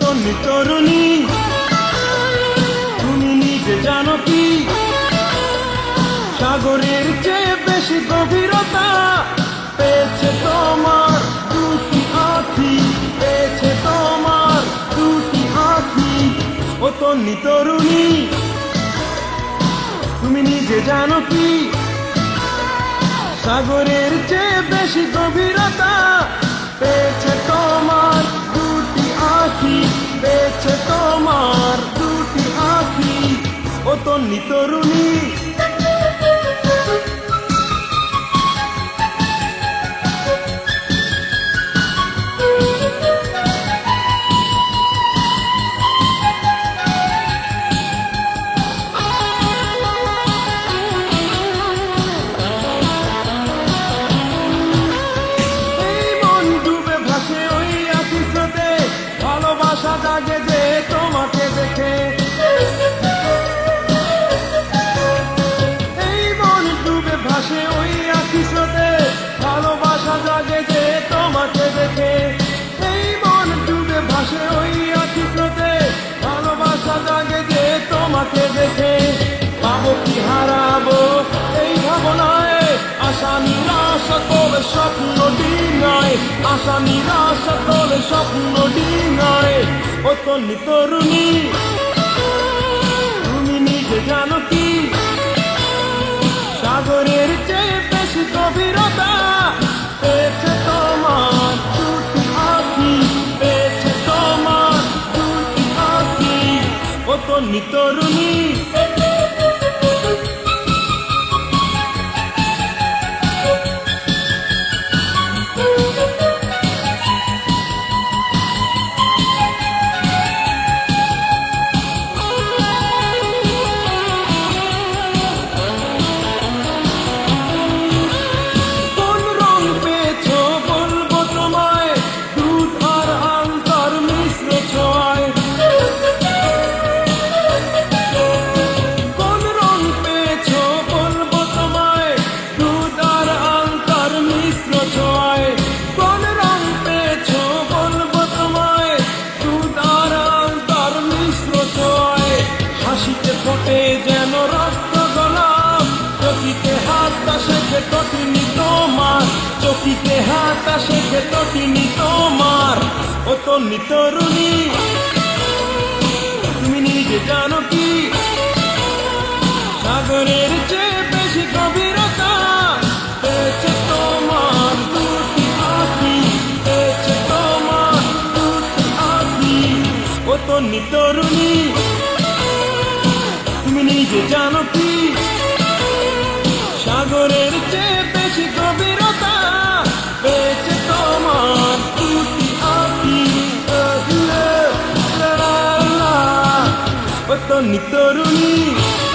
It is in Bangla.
তরুণী তুমি নিজে জানো কি? সাগরের চেয়ে বেশি গভীরতা পেয়েছে তোমার দুটি আখি পেয়েছে তোমার দুটি ও তন্নি তরুণী, তুমি নিজে জানো কি? সাগরের চেয়ে বেশি গভীরতা পেয়েছে তোমার তরুণী তোমাকে দেখে পাবো কি হারাবো? এই ভাবনায় আশা নিরাশা তবে স্বপ্ন ডিঙায়। আশা নিরাশা তবে স্বপ্ন ডিঙায়। ও তন্নি তরুণী, তুমি নিজে জানো কি ও তন্নি হাতটা শেখে তোমার, ও তন্নি তরুণী। তুমি নিজে জানো কি? সাগরের চেয়ে বেশি গভীরতা পেয়েছে তোমার দুটি আখি পেয়েছে তোমার দুটি আখি ও তন্নি তরুণী। তুমি নিজে জানো কি? petoni toruni